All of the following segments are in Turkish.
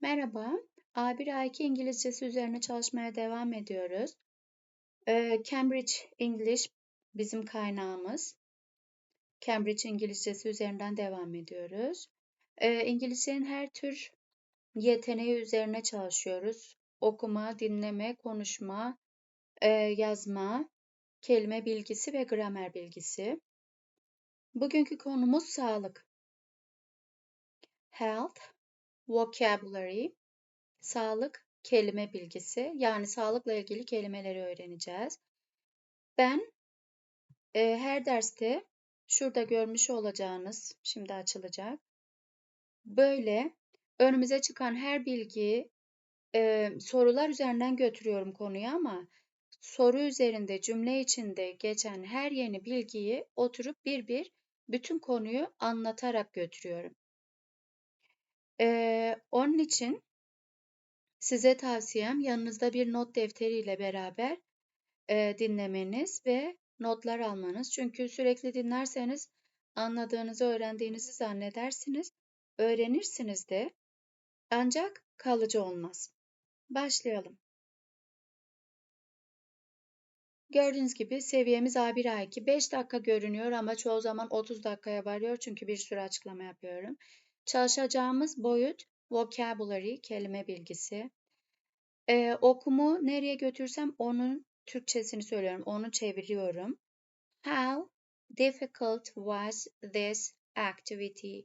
Merhaba, A1 A2 İngilizcesi üzerine çalışmaya devam ediyoruz. Ee, Cambridge English bizim kaynağımız. Cambridge İngilizcesi üzerinden devam ediyoruz. Ee, İngilizcenin her tür yeteneği üzerine çalışıyoruz. Okuma, dinleme, konuşma, e, yazma, kelime bilgisi ve gramer bilgisi. Bugünkü konumuz sağlık. Health, vocabulary, sağlık kelime bilgisi. Yani sağlıkla ilgili kelimeleri öğreneceğiz. Ben e, her derste şurada görmüş olacağınız, şimdi açılacak. Böyle önümüze çıkan her bilgiyi e, sorular üzerinden götürüyorum konuyu ama soru üzerinde cümle içinde geçen her yeni bilgiyi oturup bir bir bütün konuyu anlatarak götürüyorum. Ee, onun için size tavsiyem yanınızda bir not defteriyle beraber e, dinlemeniz ve notlar almanız. Çünkü sürekli dinlerseniz anladığınızı, öğrendiğinizi zannedersiniz. Öğrenirsiniz de ancak kalıcı olmaz. Başlayalım. Gördüğünüz gibi seviyemiz A1 A2. 5 dakika görünüyor ama çoğu zaman 30 dakikaya varıyor çünkü bir sürü açıklama yapıyorum. Çalışacağımız boyut vocabulary, kelime bilgisi. Ee, okumu nereye götürsem onun Türkçesini söylüyorum, onu çeviriyorum. How difficult was this activity?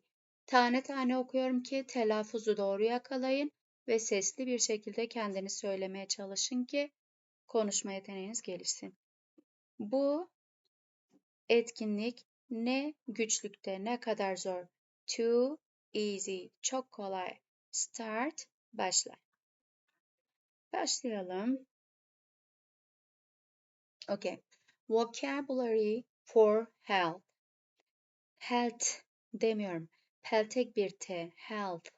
Tane tane okuyorum ki telaffuzu doğru yakalayın ve sesli bir şekilde kendiniz söylemeye çalışın ki konuşma yeteneğiniz gelişsin. Bu etkinlik ne güçlükte, ne kadar zor? Too easy, çok kolay. Start, başla. Başlayalım. Okay. Vocabulary for health. Health demiyorum. Peltek bir T. Health.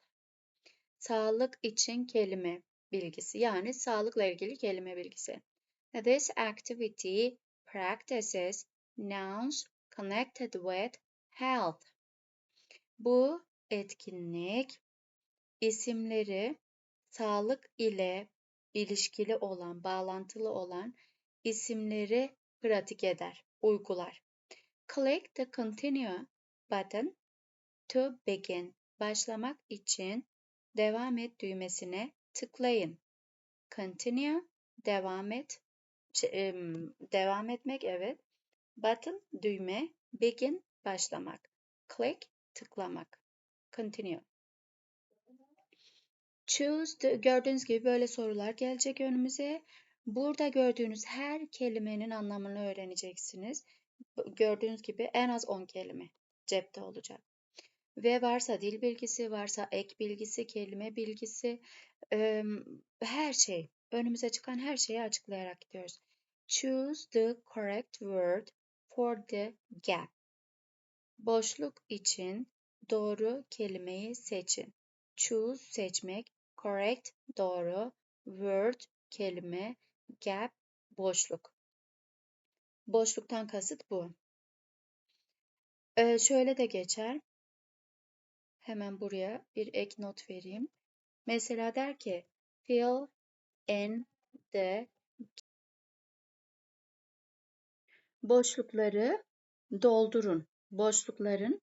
Sağlık için kelime bilgisi. Yani sağlıkla ilgili kelime bilgisi. This activity practices nouns connected with health. Bu etkinlik isimleri sağlık ile ilişkili olan, bağlantılı olan isimleri pratik eder, uygular. Click the continue button to begin. Başlamak için devam et düğmesine tıklayın. Continue, devam et. Devam etmek evet. Button, düğme. Begin, başlamak. Click, tıklamak. Continue. Choose, the, gördüğünüz gibi böyle sorular gelecek önümüze. Burada gördüğünüz her kelimenin anlamını öğreneceksiniz. Gördüğünüz gibi en az 10 kelime cepte olacak. Ve varsa dil bilgisi, varsa ek bilgisi, kelime bilgisi, her şey, önümüze çıkan her şeyi açıklayarak gidiyoruz. Choose the correct word for the gap. Boşluk için doğru kelimeyi seçin. Choose seçmek, correct doğru, word kelime, gap boşluk. Boşluktan kasıt bu. Ee, şöyle de geçer. Hemen buraya bir ek not vereyim. Mesela der ki fill in the boşlukları doldurun. Boşlukların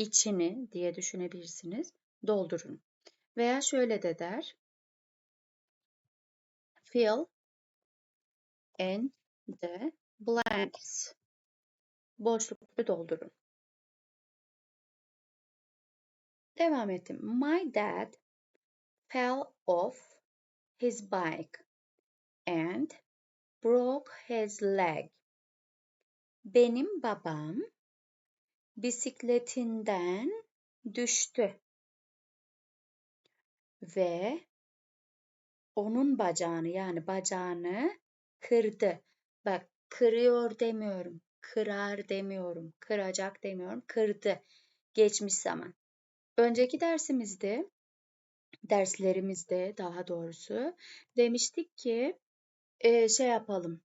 içini diye düşünebilirsiniz. Doldurun. Veya şöyle de der. Fill in the blanks. Boşlukları doldurun. Devam ettim. My dad fell off his bike and broke his leg. Benim babam bisikletinden düştü ve onun bacağını yani bacağını kırdı. Bak kırıyor demiyorum, kırar demiyorum, kıracak demiyorum, kırdı. Geçmiş zaman. Önceki dersimizde, derslerimizde daha doğrusu demiştik ki e, şey yapalım,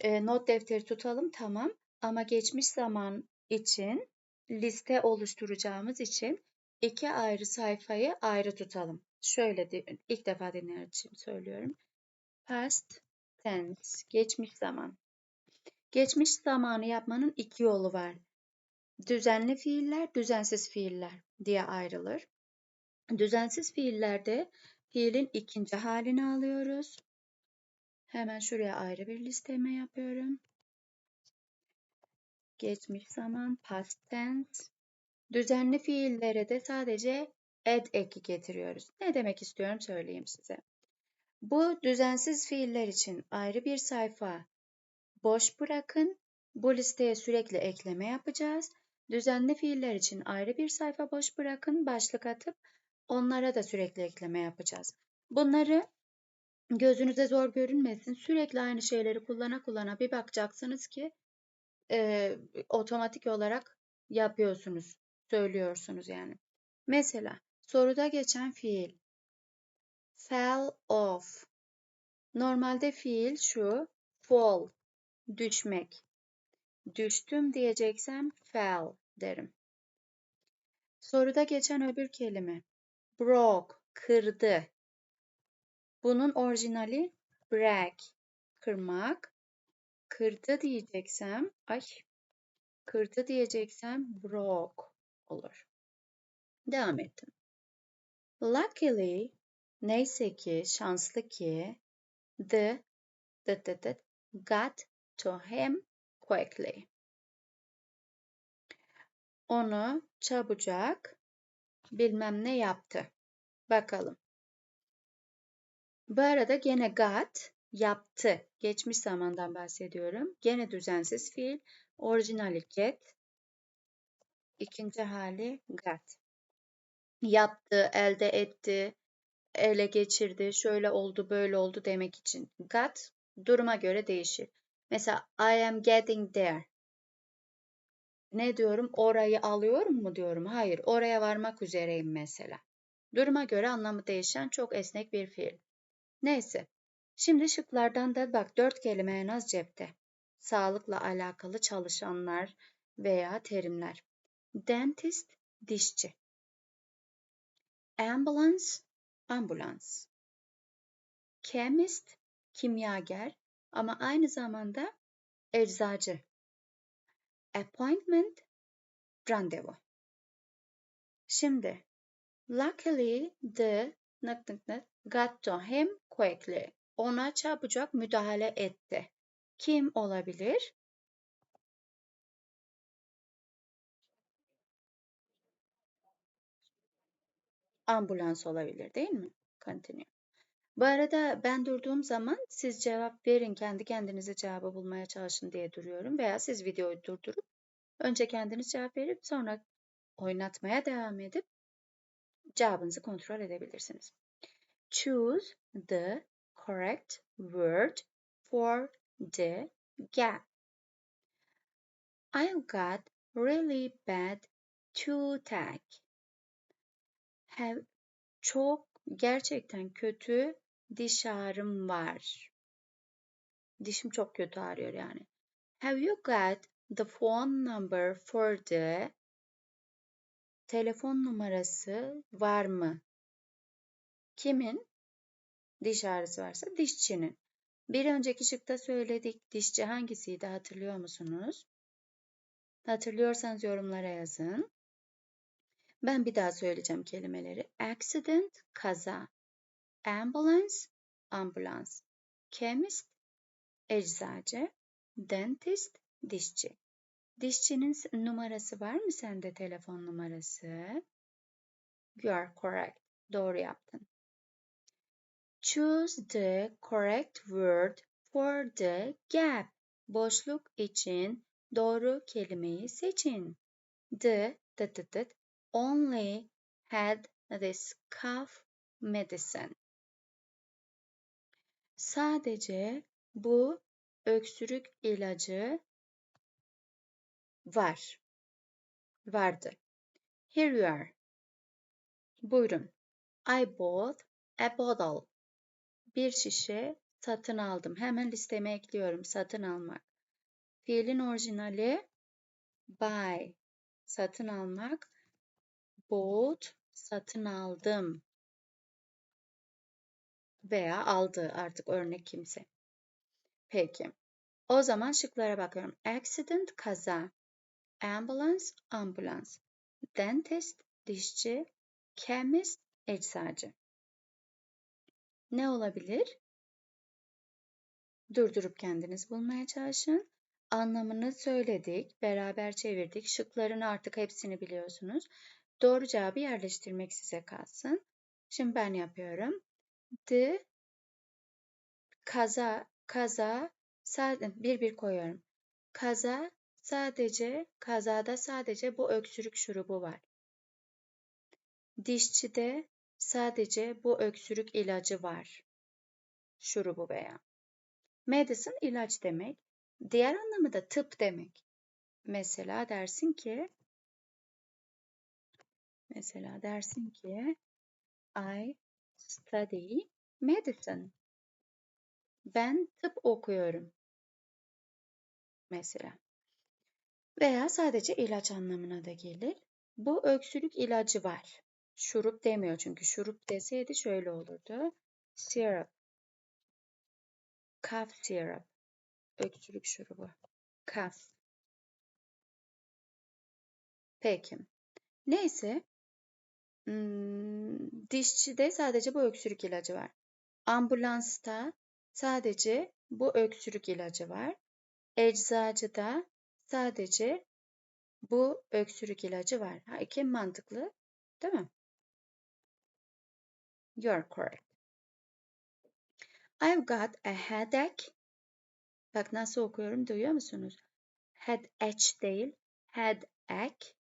e, not defteri tutalım tamam ama geçmiş zaman için liste oluşturacağımız için iki ayrı sayfayı ayrı tutalım. Şöyle ilk defa dinleyen için söylüyorum. Past tense, geçmiş zaman. Geçmiş zamanı yapmanın iki yolu var. Düzenli fiiller, düzensiz fiiller diye ayrılır. Düzensiz fiillerde fiilin ikinci halini alıyoruz. Hemen şuraya ayrı bir listeme yapıyorum. Geçmiş zaman, past tense. Düzenli fiillere de sadece ed eki getiriyoruz. Ne demek istiyorum söyleyeyim size. Bu düzensiz fiiller için ayrı bir sayfa boş bırakın. Bu listeye sürekli ekleme yapacağız. Düzenli fiiller için ayrı bir sayfa boş bırakın, başlık atıp onlara da sürekli ekleme yapacağız. Bunları gözünüze zor görünmesin. Sürekli aynı şeyleri kullana kullana bir bakacaksınız ki e, otomatik olarak yapıyorsunuz, söylüyorsunuz yani. Mesela soruda geçen fiil fell off. Normalde fiil şu fall, düşmek. Düştüm diyeceksem fell derim. Soruda geçen öbür kelime broke, kırdı. Bunun orijinali break, kırmak. Kırdı diyeceksem, ay, kırdı diyeceksem broke olur. Devam ettim. Luckily, neyse ki, şanslı ki, the, the, the, the got to him quickly. Onu çabucak bilmem ne yaptı. Bakalım. Bu arada gene got yaptı. Geçmiş zamandan bahsediyorum. Gene düzensiz fiil. Orijinali get. İkinci hali got. Yaptı, elde etti, ele geçirdi, şöyle oldu, böyle oldu demek için. Got duruma göre değişir. Mesela I am getting there. Ne diyorum? Orayı alıyorum mu diyorum? Hayır, oraya varmak üzereyim mesela. Duruma göre anlamı değişen çok esnek bir fiil. Neyse. Şimdi şıklardan da bak dört kelime en az cepte. Sağlıkla alakalı çalışanlar veya terimler. Dentist, dişçi. Ambulance, ambulans. Chemist, kimyager ama aynı zamanda eczacı. Appointment, randevu. Şimdi, luckily the nık nık nık got to him quickly. Ona çabucak müdahale etti. Kim olabilir? Ambulans olabilir değil mi? Continue. Bu arada ben durduğum zaman siz cevap verin, kendi kendinize cevabı bulmaya çalışın diye duruyorum. Veya siz videoyu durdurup önce kendiniz cevap verip sonra oynatmaya devam edip cevabınızı kontrol edebilirsiniz. Choose the correct word for the gap. I've got really bad toothache. Have çok gerçekten kötü diş ağrım var. Dişim çok kötü ağrıyor yani. Have you got the phone number for the telefon numarası var mı? Kimin? Diş ağrısı varsa dişçinin. Bir önceki şıkta söyledik. Dişçi hangisiydi hatırlıyor musunuz? Hatırlıyorsanız yorumlara yazın. Ben bir daha söyleyeceğim kelimeleri. Accident, kaza. Ambulance, ambulans. Chemist, eczacı. Dentist, dişçi. Dişçinin numarası var mı sende telefon numarası? You are correct. Doğru yaptın. Choose the correct word for the gap. Boşluk için doğru kelimeyi seçin. The, the, the, the only had this cough medicine. Sadece bu öksürük ilacı var. Vardı. Here you are. Buyurun. I bought a bottle. Bir şişe satın aldım. Hemen listeme ekliyorum. Satın almak. Fiilin orijinali buy. Satın almak. bought satın aldım veya aldı artık örnek kimse. Peki. O zaman şıklara bakıyorum. Accident kaza, ambulance ambulans, dentist dişçi, chemist eczacı. Ne olabilir? Durdurup kendiniz bulmaya çalışın. Anlamını söyledik, beraber çevirdik. Şıkların artık hepsini biliyorsunuz. Doğru cevabı yerleştirmek size kalsın. Şimdi ben yapıyorum. The kaza kaza sadece bir bir koyuyorum. Kaza sadece kazada sadece bu öksürük şurubu var. Dişçide sadece bu öksürük ilacı var. Şurubu veya. Medicine ilaç demek. Diğer anlamı da tıp demek. Mesela dersin ki mesela dersin ki I study medicine. Ben tıp okuyorum. Mesela. Veya sadece ilaç anlamına da gelir. Bu öksürük ilacı var. Şurup demiyor çünkü şurup deseydi şöyle olurdu. Syrup. Cough syrup. Öksürük şurubu. Cough. Peki. Neyse. Hmm, dişçide sadece bu öksürük ilacı var. Ambulansta sadece bu öksürük ilacı var. Eczacıda sadece bu öksürük ilacı var. Ha, iki mantıklı değil mi? You're correct. I've got a headache. Bak nasıl okuyorum duyuyor musunuz? Headache değil. Headache.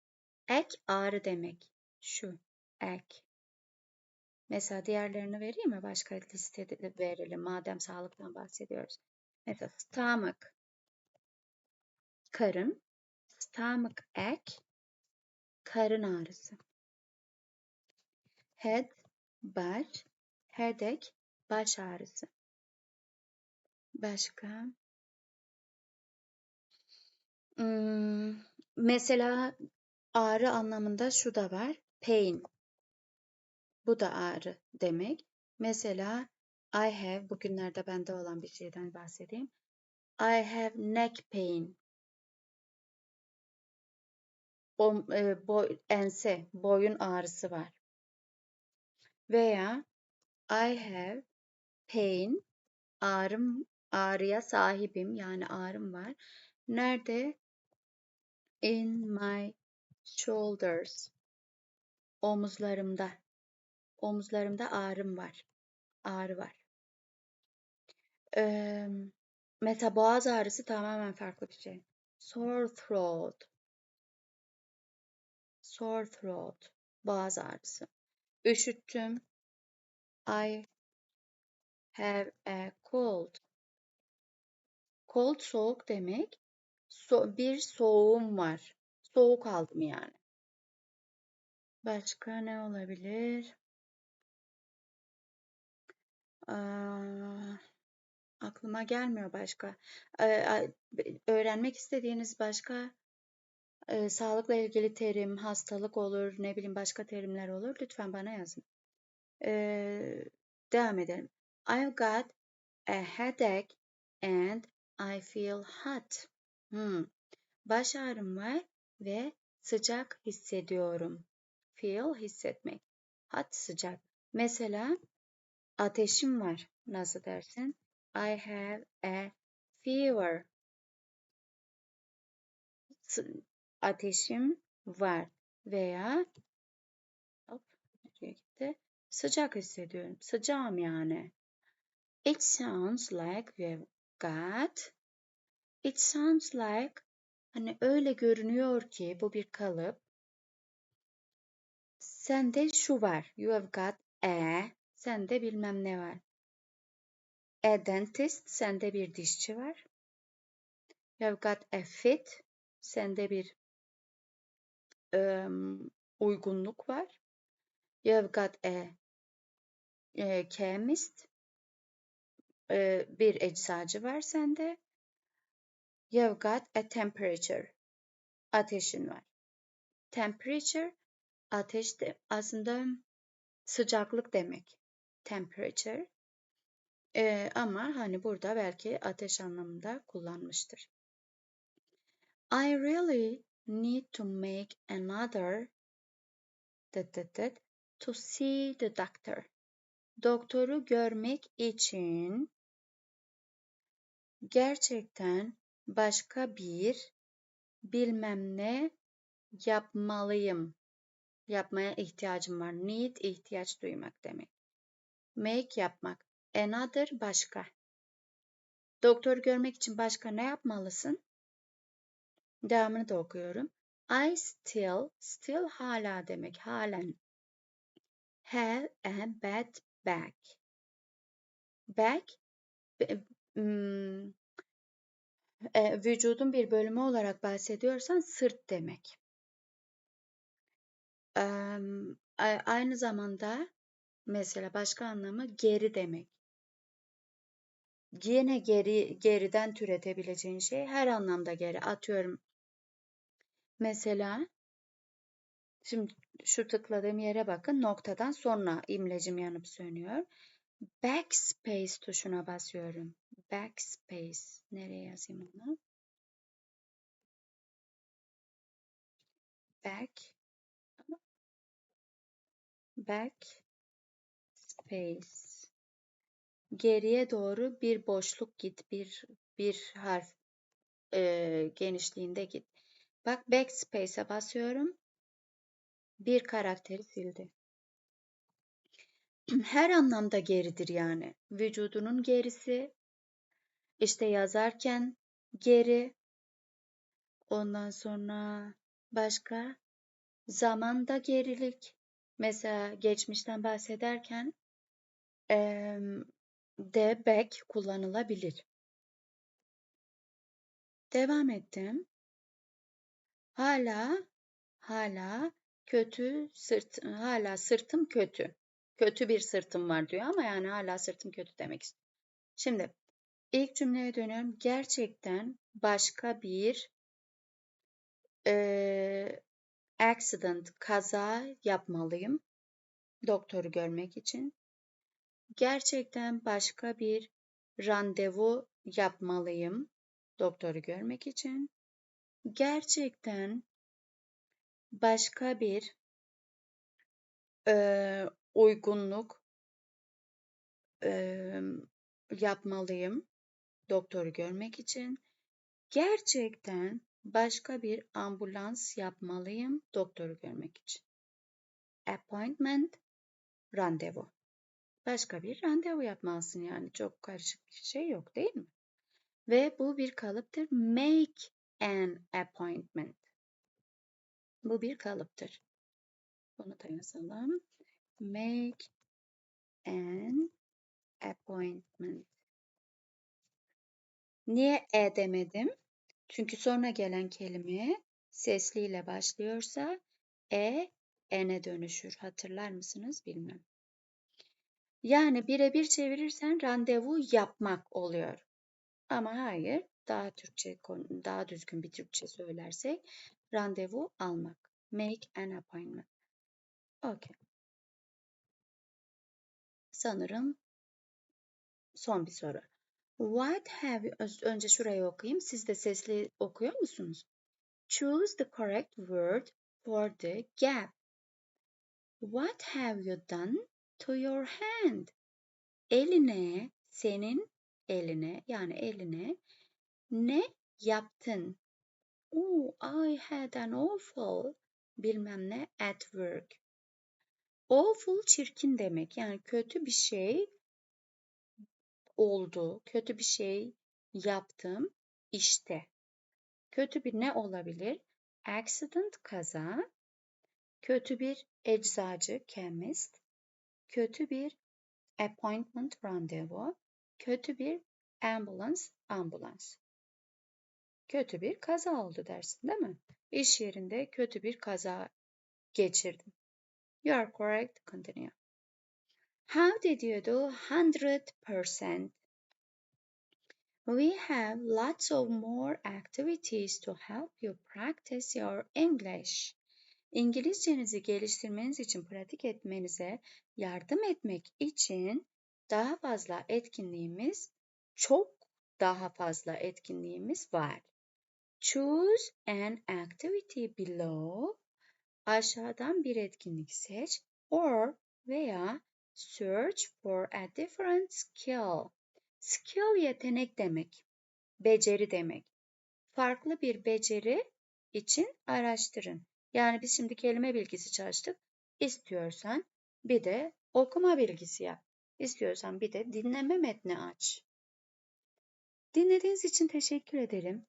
Ek ağrı demek. Şu. Ek. Mesela diğerlerini vereyim mi? Başka listede de verelim. Madem sağlıktan bahsediyoruz. Mesela stomach. Karın. Stomach ache. Karın ağrısı. Head. Baş. Headache. Baş ağrısı. Başka? Hmm, mesela ağrı anlamında şu da var. Pain. Bu da ağrı demek. Mesela I have, bugünlerde bende olan bir şeyden bahsedeyim. I have neck pain. O, e, boy, ense, boyun ağrısı var. Veya I have pain, ağrım, ağrıya sahibim yani ağrım var. Nerede? In my shoulders. Omuzlarımda. Omuzlarımda ağrım var. Ağrı var. Ee, mesela boğaz ağrısı tamamen farklı bir şey. Sore throat. Sore throat. Boğaz ağrısı. Üşüttüm. I have a cold. Cold soğuk demek. So, bir soğuğum var. Soğuk aldım yani. Başka ne olabilir? Aa, aklıma gelmiyor başka. Ee, öğrenmek istediğiniz başka e, sağlıkla ilgili terim, hastalık olur, ne bileyim başka terimler olur. Lütfen bana yazın. Ee, devam edelim. I've got a headache and I feel hot. Hmm. Baş ağrım var ve sıcak hissediyorum. Feel hissetmek. Hot sıcak. Mesela ateşim var. Nasıl dersin? I have a fever. Ateşim var veya hop gitti? Sıcak hissediyorum. Sıcağım yani. It sounds like we've got It sounds like hani öyle görünüyor ki bu bir kalıp. Sende şu var. You have got a. Sende bilmem ne var. A dentist. Sende bir dişçi var. You have got a fit. Sende bir um, uygunluk var. Got a, a chemist. E, bir eczacı var sende. You've got a temperature. Ateşin var. Temperature Ateş de aslında sıcaklık demek. Temperature. Ee, ama hani burada belki ateş anlamında kullanmıştır. I really need to make another to see the doctor. Doktoru görmek için gerçekten başka bir bilmem ne yapmalıyım. Yapmaya ihtiyacım var. Need ihtiyaç duymak demek. Make yapmak. Another başka. Doktoru görmek için başka ne yapmalısın? Devamını da okuyorum. I still, still hala demek, halen. Have a bad back. Back, hmm, e, vücudun bir bölümü olarak bahsediyorsan sırt demek. Um, aynı zamanda mesela başka anlamı geri demek. Yine geri geriden türetebileceğin şey her anlamda geri. Atıyorum mesela şimdi şu tıkladığım yere bakın noktadan sonra imlecim yanıp sönüyor. Backspace tuşuna basıyorum. Backspace. Nereye yazayım onu? Back. Back. Space. Geriye doğru bir boşluk git. Bir bir harf e, genişliğinde git. Bak backspace'e basıyorum. Bir karakteri sildi. Her anlamda geridir yani. Vücudunun gerisi, işte yazarken geri, ondan sonra başka zamanda gerilik. Mesela geçmişten bahsederken de back kullanılabilir. Devam ettim. Hala hala kötü sırt hala sırtım kötü. Kötü bir sırtım var diyor ama yani hala sırtım kötü demek istiyor. Şimdi ilk cümleye dönüyorum. Gerçekten başka bir e, accident, kaza yapmalıyım doktoru görmek için. Gerçekten başka bir randevu yapmalıyım doktoru görmek için. Gerçekten başka bir e, uygunluk e, yapmalıyım doktoru görmek için. Gerçekten başka bir ambulans yapmalıyım doktoru görmek için. Appointment, randevu. Başka bir randevu yapmalısın yani çok karışık bir şey yok değil mi? Ve bu bir kalıptır. Make an appointment. Bu bir kalıptır. Bunu da yazalım. Make an appointment. Niye e demedim? Çünkü sonra gelen kelime sesliyle başlıyorsa e ene dönüşür. Hatırlar mısınız bilmem. Yani birebir çevirirsen randevu yapmak oluyor. Ama hayır, daha Türkçe daha düzgün bir Türkçe söylersek randevu almak. Make an appointment. Okay. Sanırım son bir soru. What have you... Önce şurayı okuyayım. Siz de sesli okuyor musunuz? Choose the correct word for the gap. What have you done to your hand? Eline, senin eline yani eline ne yaptın? Oh, I had an awful bilmem ne at work. Awful çirkin demek. Yani kötü bir şey oldu. Kötü bir şey yaptım. İşte. Kötü bir ne olabilir? Accident kaza. Kötü bir eczacı chemist. Kötü bir appointment randevu. Kötü bir ambulance ambulans. Kötü bir kaza oldu dersin değil mi? İş yerinde kötü bir kaza geçirdim. You are correct. Continue. How did you do 100%? We have lots of more activities to help you practice your English. İngilizcenizi geliştirmeniz için pratik etmenize yardım etmek için daha fazla etkinliğimiz, çok daha fazla etkinliğimiz var. Choose an activity below. Aşağıdan bir etkinlik seç or veya search for a different skill. Skill yetenek demek, beceri demek. Farklı bir beceri için araştırın. Yani biz şimdi kelime bilgisi çalıştık. İstiyorsan bir de okuma bilgisi yap. İstiyorsan bir de dinleme metni aç. Dinlediğiniz için teşekkür ederim.